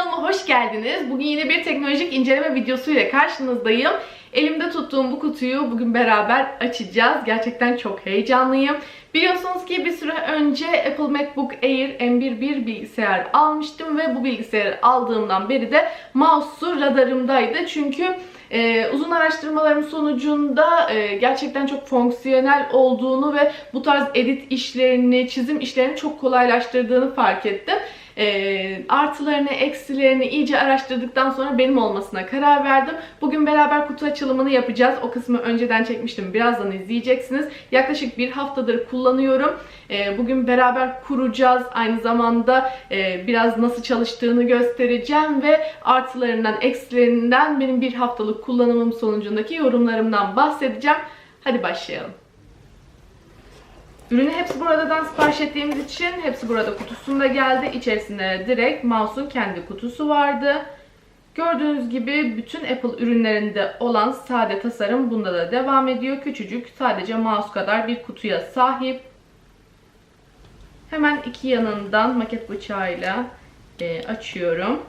kanalıma hoş geldiniz. Bugün yine bir teknolojik inceleme videosuyla karşınızdayım. Elimde tuttuğum bu kutuyu bugün beraber açacağız. Gerçekten çok heyecanlıyım. Biliyorsunuz ki bir süre önce Apple MacBook Air M1 bir bilgisayar almıştım ve bu bilgisayarı aldığımdan beri de mouse'u radarımdaydı. Çünkü ee, uzun araştırmalarım sonucunda e, gerçekten çok fonksiyonel olduğunu ve bu tarz edit işlerini, çizim işlerini çok kolaylaştırdığını fark ettim. Ee, artılarını, eksilerini iyice araştırdıktan sonra benim olmasına karar verdim. Bugün beraber kutu açılımını yapacağız. O kısmı önceden çekmiştim. Birazdan izleyeceksiniz. Yaklaşık bir haftadır kullanıyorum. Ee, bugün beraber kuracağız. Aynı zamanda e, biraz nasıl çalıştığını göstereceğim ve artılarından, eksilerinden benim bir haftalık kullanımım sonucundaki yorumlarımdan bahsedeceğim. Hadi başlayalım. Ürünü hepsi buradan sipariş ettiğimiz için hepsi burada kutusunda geldi. İçerisinde direkt mouse'un kendi kutusu vardı. Gördüğünüz gibi bütün Apple ürünlerinde olan sade tasarım bunda da devam ediyor. Küçücük sadece mouse kadar bir kutuya sahip. Hemen iki yanından maket bıçağıyla e, açıyorum.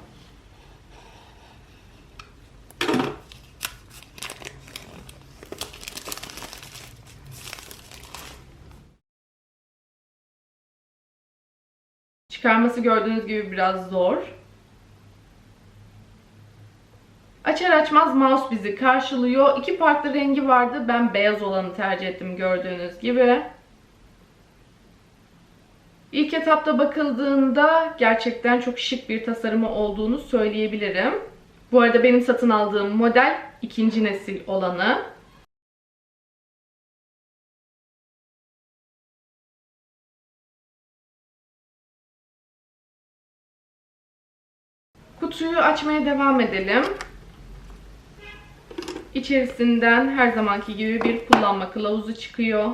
Çıkarması gördüğünüz gibi biraz zor. Açar açmaz mouse bizi karşılıyor. İki farklı rengi vardı. Ben beyaz olanı tercih ettim gördüğünüz gibi. İlk etapta bakıldığında gerçekten çok şık bir tasarımı olduğunu söyleyebilirim. Bu arada benim satın aldığım model ikinci nesil olanı. Kutuyu açmaya devam edelim. İçerisinden her zamanki gibi bir kullanma kılavuzu çıkıyor.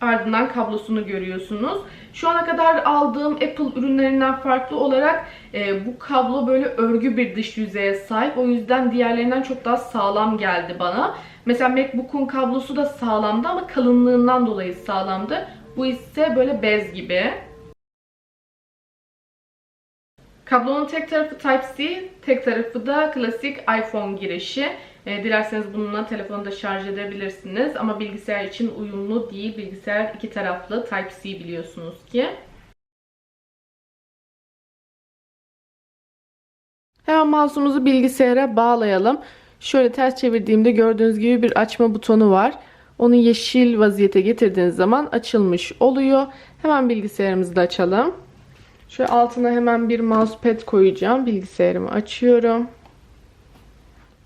Ardından kablosunu görüyorsunuz. Şu ana kadar aldığım Apple ürünlerinden farklı olarak e, bu kablo böyle örgü bir dış yüzeye sahip. O yüzden diğerlerinden çok daha sağlam geldi bana. Mesela MacBook'un kablosu da sağlamdı ama kalınlığından dolayı sağlamdı. Bu ise böyle bez gibi. Kablonun tek tarafı Type-C, tek tarafı da klasik iPhone girişi. E, dilerseniz bununla telefonu da şarj edebilirsiniz. Ama bilgisayar için uyumlu değil. Bilgisayar iki taraflı Type-C biliyorsunuz ki. Hemen mouse'umuzu bilgisayara bağlayalım. Şöyle ters çevirdiğimde gördüğünüz gibi bir açma butonu var. Onu yeşil vaziyete getirdiğiniz zaman açılmış oluyor. Hemen bilgisayarımızı da açalım. Şöyle altına hemen bir mousepad koyacağım. Bilgisayarımı açıyorum.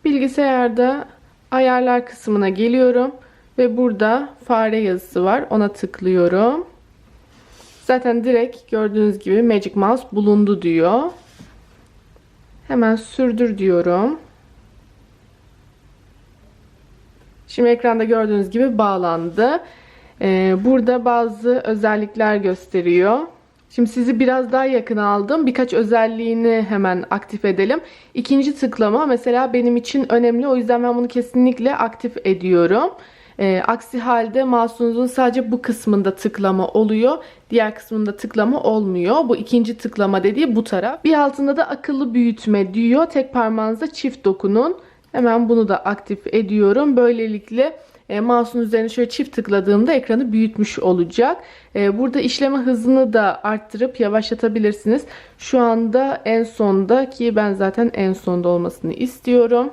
Bilgisayarda ayarlar kısmına geliyorum. Ve burada fare yazısı var. Ona tıklıyorum. Zaten direkt gördüğünüz gibi Magic Mouse bulundu diyor. Hemen sürdür diyorum. Şimdi ekranda gördüğünüz gibi bağlandı. Ee, burada bazı özellikler gösteriyor. Şimdi sizi biraz daha yakın aldım. Birkaç özelliğini hemen aktif edelim. İkinci tıklama mesela benim için önemli. O yüzden ben bunu kesinlikle aktif ediyorum. E, aksi halde mouse'unuzun sadece bu kısmında tıklama oluyor. Diğer kısmında tıklama olmuyor. Bu ikinci tıklama dediği bu taraf. Bir altında da akıllı büyütme diyor. Tek parmağınızda çift dokunun. Hemen bunu da aktif ediyorum. Böylelikle e, mouse'un üzerine şöyle çift tıkladığımda ekranı büyütmüş olacak. E, burada işleme hızını da arttırıp yavaşlatabilirsiniz. Şu anda en sonda ki ben zaten en sonda olmasını istiyorum.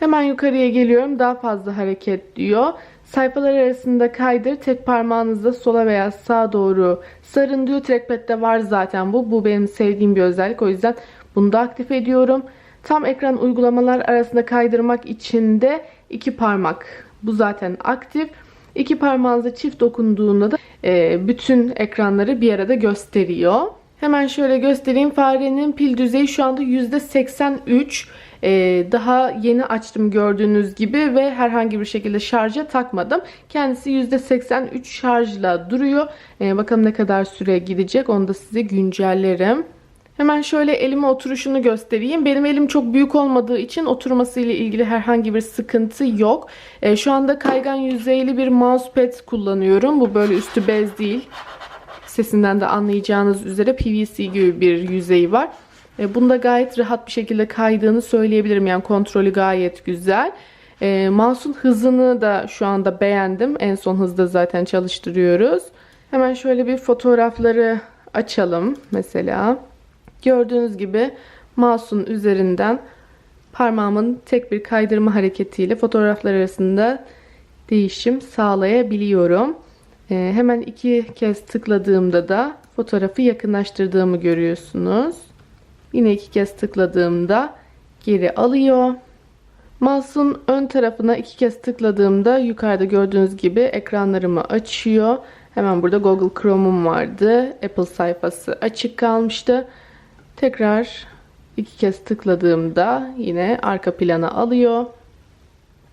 Hemen yukarıya geliyorum. Daha fazla hareket diyor. Sayfalar arasında kaydır. Tek parmağınızla sola veya sağa doğru sarın diyor. Trackpad'de var zaten bu. Bu benim sevdiğim bir özellik. O yüzden bunu da aktif ediyorum. Tam ekran uygulamalar arasında kaydırmak için de iki parmak. Bu zaten aktif. İki parmağınıza çift dokunduğunda da e, bütün ekranları bir arada gösteriyor. Hemen şöyle göstereyim. Farenin pil düzeyi şu anda %83. Ee, daha yeni açtım gördüğünüz gibi ve herhangi bir şekilde şarja takmadım. Kendisi %83 şarjla duruyor. Ee, bakalım ne kadar süre gidecek onu da size güncellerim. Hemen şöyle elime oturuşunu göstereyim. Benim elim çok büyük olmadığı için oturması ile ilgili herhangi bir sıkıntı yok. E, şu anda kaygan yüzeyli bir mousepad kullanıyorum. Bu böyle üstü bez değil. Sesinden de anlayacağınız üzere PVC gibi bir yüzeyi var. E, bunda gayet rahat bir şekilde kaydığını söyleyebilirim. Yani kontrolü gayet güzel. E, mouse'un hızını da şu anda beğendim. En son hızda zaten çalıştırıyoruz. Hemen şöyle bir fotoğrafları açalım mesela. Gördüğünüz gibi mouse'un üzerinden parmağımın tek bir kaydırma hareketiyle fotoğraflar arasında değişim sağlayabiliyorum. Ee, hemen iki kez tıkladığımda da fotoğrafı yakınlaştırdığımı görüyorsunuz. Yine iki kez tıkladığımda geri alıyor. Mouse'un ön tarafına iki kez tıkladığımda yukarıda gördüğünüz gibi ekranlarımı açıyor. Hemen burada Google Chrome'um vardı. Apple sayfası açık kalmıştı. Tekrar iki kez tıkladığımda yine arka plana alıyor.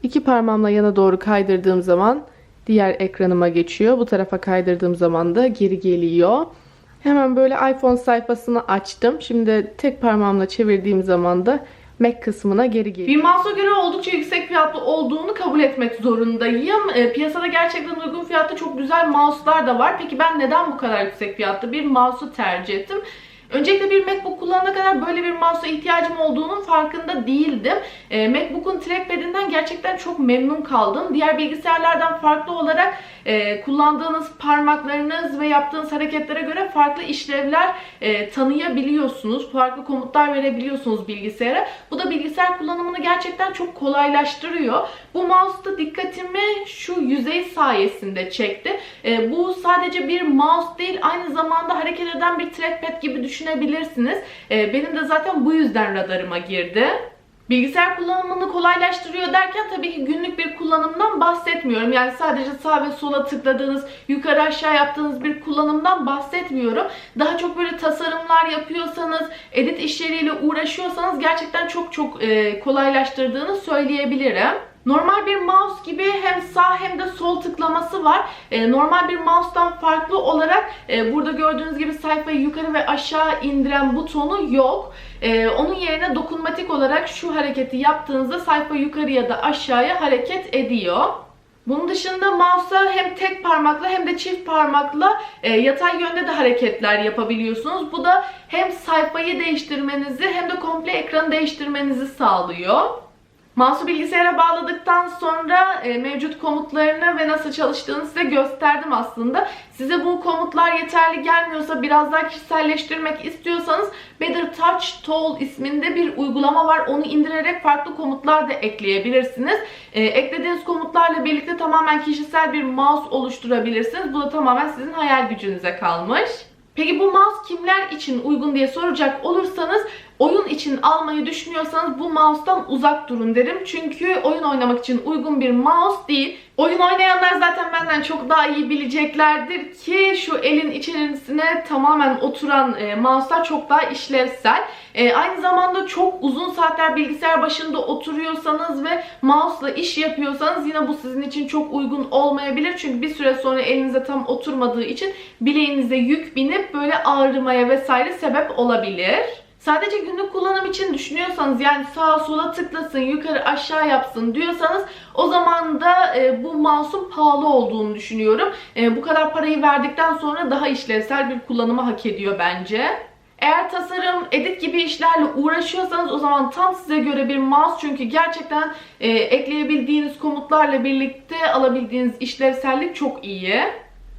İki parmağımla yana doğru kaydırdığım zaman diğer ekranıma geçiyor. Bu tarafa kaydırdığım zaman da geri geliyor. Hemen böyle iPhone sayfasını açtım. Şimdi tek parmağımla çevirdiğim zaman da Mac kısmına geri geliyor. Bir mouse'a göre oldukça yüksek fiyatlı olduğunu kabul etmek zorundayım. E, piyasada gerçekten uygun fiyatlı çok güzel mouse'lar da var. Peki ben neden bu kadar yüksek fiyatlı bir mouse'u tercih ettim? Öncelikle bir MacBook kullanana kadar böyle bir mouse'a ihtiyacım olduğunun farkında değildim. E, MacBook'un trackpad'inden gerçekten çok memnun kaldım. Diğer bilgisayarlardan farklı olarak e, kullandığınız parmaklarınız ve yaptığınız hareketlere göre farklı işlevler e, tanıyabiliyorsunuz. Farklı komutlar verebiliyorsunuz bilgisayara. Bu da bilgisayar kullanımını gerçekten çok kolaylaştırıyor. Bu mouse'da dikkatimi şu yüzey sayesinde çekti. E, bu sadece bir mouse değil aynı zamanda hareket eden bir trackpad gibi düşünebilirsiniz. E, benim de zaten bu yüzden radarıma girdi. Bilgisayar kullanımını kolaylaştırıyor derken tabii ki günlük bir kullanımdan bahsetmiyorum. Yani sadece sağ ve sola tıkladığınız, yukarı aşağı yaptığınız bir kullanımdan bahsetmiyorum. Daha çok böyle tasarımlar yapıyorsanız, edit işleriyle uğraşıyorsanız gerçekten çok çok e, kolaylaştırdığını söyleyebilirim. Normal bir mouse gibi hem sağ hem de sol tıklaması var. E, normal bir mouse'dan farklı olarak e, burada gördüğünüz gibi sayfayı yukarı ve aşağı indiren butonu yok. E, onun yerine dokunmatik olarak şu hareketi yaptığınızda sayfa yukarı ya da aşağıya hareket ediyor. Bunun dışında mouse'a hem tek parmakla hem de çift parmakla e, yatay yönde de hareketler yapabiliyorsunuz. Bu da hem sayfayı değiştirmenizi hem de komple ekranı değiştirmenizi sağlıyor. Mouse'u bilgisayara bağladıktan sonra e, mevcut komutlarını ve nasıl çalıştığını size gösterdim aslında. Size bu komutlar yeterli gelmiyorsa biraz daha kişiselleştirmek istiyorsanız Better Touch Tool isminde bir uygulama var. Onu indirerek farklı komutlar da ekleyebilirsiniz. E, eklediğiniz komutlarla birlikte tamamen kişisel bir mouse oluşturabilirsiniz. Bu da tamamen sizin hayal gücünüze kalmış. Peki bu mouse kimler için uygun diye soracak olursanız oyun için almayı düşünüyorsanız bu mouse'dan uzak durun derim. Çünkü oyun oynamak için uygun bir mouse değil. Oyun oynayanlar zaten benden çok daha iyi bileceklerdir ki şu elin içerisine tamamen oturan e, mouse'lar çok daha işlevsel. E, aynı zamanda çok uzun saatler bilgisayar başında oturuyorsanız ve mouse'la iş yapıyorsanız yine bu sizin için çok uygun olmayabilir. Çünkü bir süre sonra elinize tam oturmadığı için bileğinize yük binip böyle ağrımaya vesaire sebep olabilir. Sadece günlük kullanım için düşünüyorsanız yani sağa sola tıklasın, yukarı aşağı yapsın diyorsanız o zaman da e, bu mouse'un pahalı olduğunu düşünüyorum. E, bu kadar parayı verdikten sonra daha işlevsel bir kullanımı hak ediyor bence. Eğer tasarım, edit gibi işlerle uğraşıyorsanız o zaman tam size göre bir mouse çünkü gerçekten e, ekleyebildiğiniz komutlarla birlikte alabildiğiniz işlevsellik çok iyi.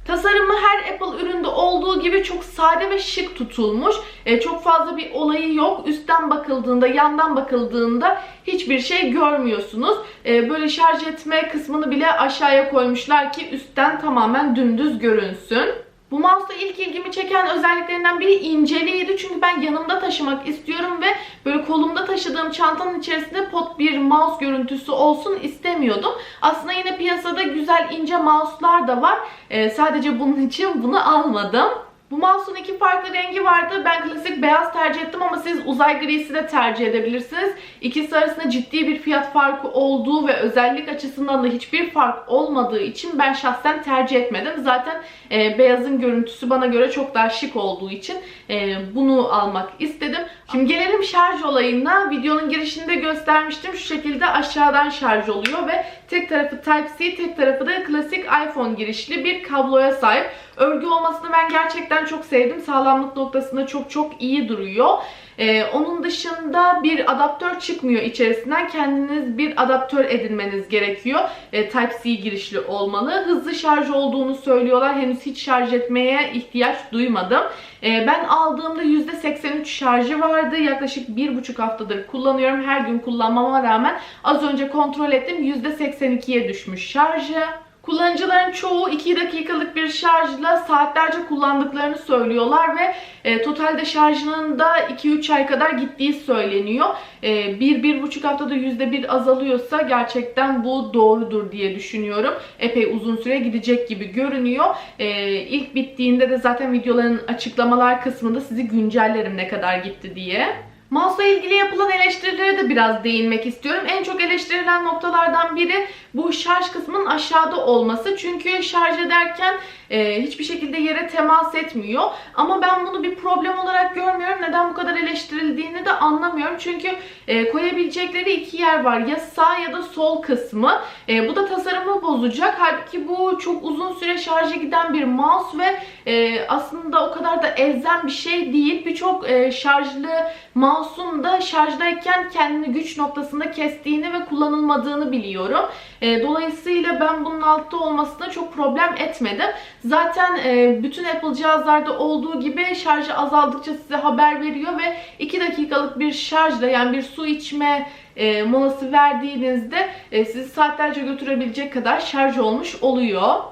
Tasarımı her Apple üründe olduğu gibi çok sade ve şık tutulmuş. E, çok fazla bir olayı yok. Üstten bakıldığında, yandan bakıldığında hiçbir şey görmüyorsunuz. E, böyle şarj etme kısmını bile aşağıya koymuşlar ki üstten tamamen dümdüz görünsün. Bu mouse'da ilk ilgimi çeken özelliklerinden biri inceliğiydi. Çünkü ben yanımda taşımak istiyorum ve böyle kolumda taşıdığım çantanın içerisinde pot bir mouse görüntüsü olsun istemiyordum. Aslında yine piyasada güzel ince mouse'lar da var. Ee, sadece bunun için bunu almadım. Bu mouse'un iki farklı rengi vardı. Ben klasik beyaz tercih ettim ama siz uzay grisi de tercih edebilirsiniz. İkisi arasında ciddi bir fiyat farkı olduğu ve özellik açısından da hiçbir fark olmadığı için ben şahsen tercih etmedim. Zaten e, beyazın görüntüsü bana göre çok daha şık olduğu için e, bunu almak istedim. Şimdi gelelim şarj olayına. Videonun girişinde göstermiştim. Şu şekilde aşağıdan şarj oluyor ve tek tarafı Type-C, tek tarafı da klasik iPhone girişli bir kabloya sahip. Örgü olmasını ben gerçekten çok sevdim. Sağlamlık noktasında çok çok iyi duruyor. Ee, onun dışında bir adaptör çıkmıyor içerisinden. Kendiniz bir adaptör edinmeniz gerekiyor. Ee, Type-C girişli olmalı. Hızlı şarj olduğunu söylüyorlar. Henüz hiç şarj etmeye ihtiyaç duymadım. Ee, ben aldığımda %83 şarjı vardı. Yaklaşık 1,5 haftadır kullanıyorum. Her gün kullanmama rağmen az önce kontrol ettim. %82'ye düşmüş şarjı. Kullanıcıların çoğu 2 dakikalık bir şarjla saatlerce kullandıklarını söylüyorlar ve e, totalde şarjının da 2-3 ay kadar gittiği söyleniyor. E, 1-1,5 haftada %1 azalıyorsa gerçekten bu doğrudur diye düşünüyorum. Epey uzun süre gidecek gibi görünüyor. E, ilk bittiğinde de zaten videoların açıklamalar kısmında sizi güncellerim ne kadar gitti diye. Mouse'la ilgili yapılan eleştirilere de biraz değinmek istiyorum. En çok eleştirilen noktalardan biri bu şarj kısmının aşağıda olması. Çünkü şarj ederken e, hiçbir şekilde yere temas etmiyor. Ama ben bunu bir problem olarak görmüyorum. Neden bu kadar eleştirildiğini de anlamıyorum. Çünkü e, koyabilecekleri iki yer var. Ya sağ ya da sol kısmı. E, bu da tasarımı bozacak. Halbuki bu çok uzun süre şarja giden bir mouse ve e, aslında o kadar da elzem bir şey değil. Birçok e, şarjlı mouse'un da şarjdayken kendini güç noktasında kestiğini ve kullanılmadığını biliyorum. E, dolayısıyla ben bunun altta olmasına çok problem etmedim. Zaten e, bütün Apple cihazlarda olduğu gibi şarjı azaldıkça size haber veriyor ve 2 dakikalık bir şarjla yani bir su içme e, molası verdiğinizde e, sizi saatlerce götürebilecek kadar şarj olmuş oluyor.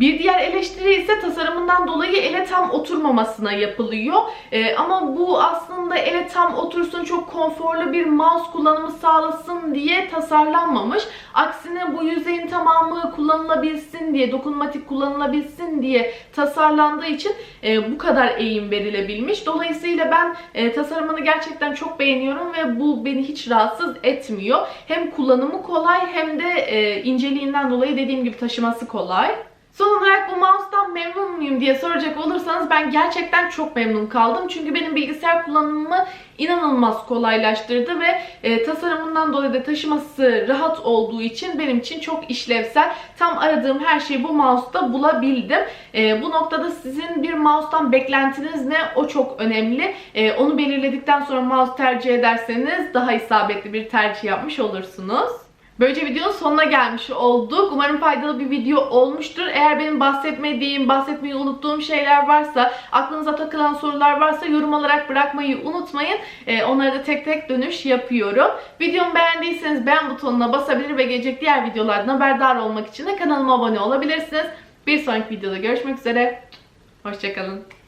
Bir diğer eleştiri ise tasarımından dolayı ele tam oturmamasına yapılıyor. Ee, ama bu aslında ele tam otursun, çok konforlu bir mouse kullanımı sağlasın diye tasarlanmamış. Aksine bu yüzeyin tamamı kullanılabilsin diye, dokunmatik kullanılabilsin diye tasarlandığı için e, bu kadar eğim verilebilmiş. Dolayısıyla ben e, tasarımını gerçekten çok beğeniyorum ve bu beni hiç rahatsız etmiyor. Hem kullanımı kolay hem de e, inceliğinden dolayı dediğim gibi taşıması kolay. Son olarak bu mouse'dan memnun muyum diye soracak olursanız ben gerçekten çok memnun kaldım. Çünkü benim bilgisayar kullanımımı inanılmaz kolaylaştırdı ve e, tasarımından dolayı da taşıması rahat olduğu için benim için çok işlevsel. Tam aradığım her şeyi bu mouse'da bulabildim. E, bu noktada sizin bir mouse'dan beklentiniz ne? O çok önemli. E, onu belirledikten sonra mouse tercih ederseniz daha isabetli bir tercih yapmış olursunuz. Böylece videonun sonuna gelmiş olduk. Umarım faydalı bir video olmuştur. Eğer benim bahsetmediğim, bahsetmeyi unuttuğum şeyler varsa, aklınıza takılan sorular varsa yorum olarak bırakmayı unutmayın. Ee, onlara da tek tek dönüş yapıyorum. Videomu beğendiyseniz beğen butonuna basabilir ve gelecek diğer videolardan haberdar olmak için de kanalıma abone olabilirsiniz. Bir sonraki videoda görüşmek üzere. Hoşçakalın.